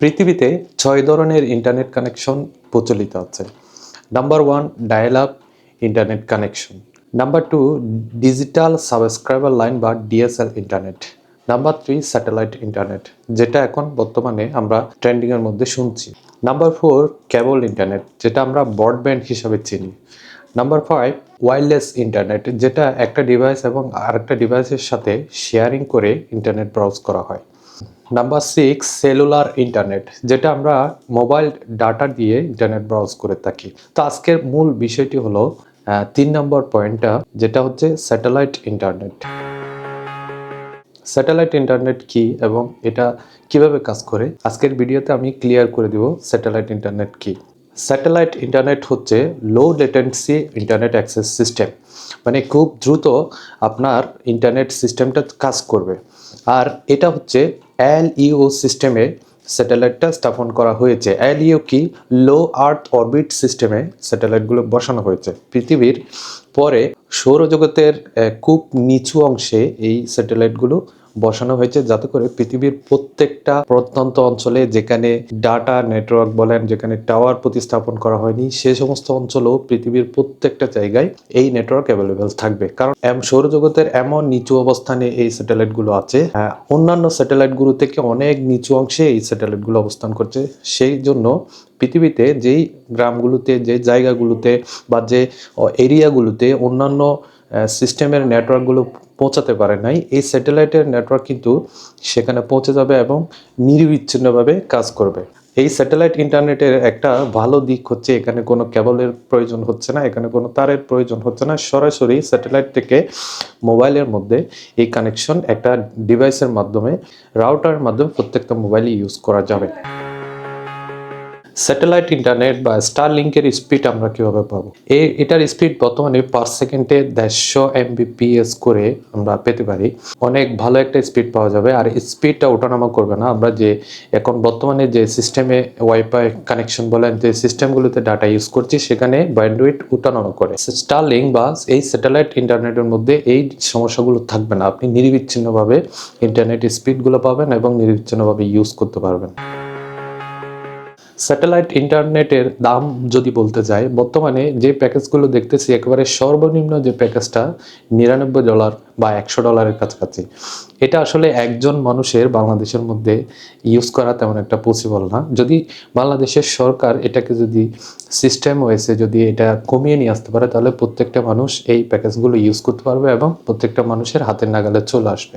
পৃথিবীতে ছয় ধরনের ইন্টারনেট কানেকশন প্রচলিত আছে। Number one dial up internet connection number two digital subscriber line বা DSL internet number three satellite internet যেটা এখন বর্তমানে আমরা ট্রেন্ডিংয়ের মধ্যে শুনছি। নাম্বার ফোর কেবল ইন্টারনেট যেটা আমরা ব্রডব্যান্ড হিসাবে চিনি। নাম্বার ফাইভ ওয়্যারলেস ইন্টারনেট যেটা একটা ডিভাইস এবং আরেকটা ডিভাইসের সাথে শেয়ারিং করে ইন্টারনেট ব্রাউজ করা হয়। নাম্বার সিক্স সেলুলার ইন্টারনেট যেটা আমরা মোবাইল ডাটা দিয়ে ইন্টারনেট ব্রাউজ করে থাকি। তো আজকের মূল বিষয়টি হলো তিন নম্বর পয়েন্টটা যেটা হচ্ছে স্যাটেলাইট ইন্টারনেট স্যাটেলাইট ইন্টারনেট কি এবং এটা কীভাবে কাজ করে? আজকের ভিডিওতে আমি ক্লিয়ার করে দিব স্যাটেলাইট ইন্টারনেট কি। স্যাটেলাইট ইন্টারনেট হচ্ছে low latency internet access system মানে খুব দ্রুত আপনার ইন্টারনেট সিস্টেমটা কাজ করবে। আর এটা হচ্ছে এলইও সিস্টেমে স্যাটেলাইটটা স্থাপন করা হয়েছে। এলইও কি? লো আর্থ অরবিট সিস্টেমে স্যাটেলাইটগুলো বসানো হয়েছে। পৃথিবীর পরে সৌরজগতের খুব নিচু অংশে এই স্যাটেলাইটগুলো বসানো হয়েছে যাতে করে পৃথিবীর প্রত্যেকটা প্রত্যন্ত অঞ্চলে যেখানে ডাটা নেটওয়ার্ক বলেন যেখানে টাওয়ার প্রতিস্থাপন করা হয়নি সে সমস্ত অঞ্চলেও পৃথিবীর প্রত্যেকটা জায়গায় এই নেটওয়ার্ক অ্যাভেলেবেল থাকবে। কারণ এম- সৌরজগতের এমন নিচু অবস্থানে এই স্যাটেলাইটগুলো আছে আহ, অন্যান্য স্যাটেলাইটগুলো থেকে অনেক নিচু অংশে এই স্যাটেলাইটগুলো অবস্থান করছে। সেই জন্য পৃথিবীতে যেই গ্রামগুলোতে, যে জায়গাগুলোতে বা যে এরিয়াগুলোতে অন্যান্য সিস্টেমের নেটওয়ার্কগুলো পৌঁছাতে পারে নাই, এই স্যাটেলাইটের নেটওয়ার্ক কিন্তু সেখানে পৌঁছে যাবে এবং নিরবিচ্ছিন্নভাবে কাজ করবে। এই স্যাটেলাইট ইন্টারনেটের একটা ভালো দিক হচ্ছে, এখানে কোনো কেবলের প্রয়োজন হচ্ছে না, এখানে কোনো তারের প্রয়োজন হচ্ছে না। সরাসরি স্যাটেলাইট থেকে মোবাইলের মধ্যে এই কানেকশন একটা ডিভাইসের মাধ্যমে, রাউটারের মাধ্যমে প্রত্যেকটা মোবাইলে ইউজ করা যাবে। স্যাটেলাইট ইন্টারনেট বা স্টার লিঙ্কের স্পিড আমরা কীভাবে পাবো? এই এটার স্পিড বর্তমানে পার সেকেন্ডে দেড়শো এমবিপিএস করে আমরা পেতে পারি। অনেক ভালো একটা স্পিড পাওয়া যাবে। আর স্পিডটা ওঠানামা করবে না। আমরা যে, এখন বর্তমানে যে সিস্টেমে ওয়াইফাই কানেকশন বলেন, যে সিস্টেমগুলোতে ডাটা ইউজ করছি, সেখানে ব্যান্ডউইথ ওঠানামা করে। স্টার লিঙ্ক বা এই স্যাটেলাইট ইন্টারনেটের মধ্যে এই সমস্যাগুলো থাকবে না। আপনি নিরবিচ্ছিন্নভাবে ইন্টারনেট স্পিডগুলো পাবেন এবং নিরবিচ্ছিন্নভাবে ইউজ করতে পারবেন। স্যাটেলাইট ইন্টারনেটের দাম যদি বলতে যাই, বর্তমানে যে প্যাকেজগুলো দেখতেছি, একেবারে সর্বনিম্ন যে প্যাকেজটা নিরানব্বই ডলার বা একশো ডলারের কাছাকাছি। এটা আসলে একজন মানুষের বাংলাদেশের মধ্যে ইউজ করা তেমন একটা পসিবল না। যদি বাংলাদেশের সরকার এটাকে যদি সিস্টেম হয়েছে যদি এটা কমিয়ে নিয়ে আসতে পারে, তাহলে প্রত্যেকটা মানুষ এই প্যাকেজগুলো ইউজ করতে পারবে এবং প্রত্যেকটা মানুষের হাতের নাগালে চলে আসবে।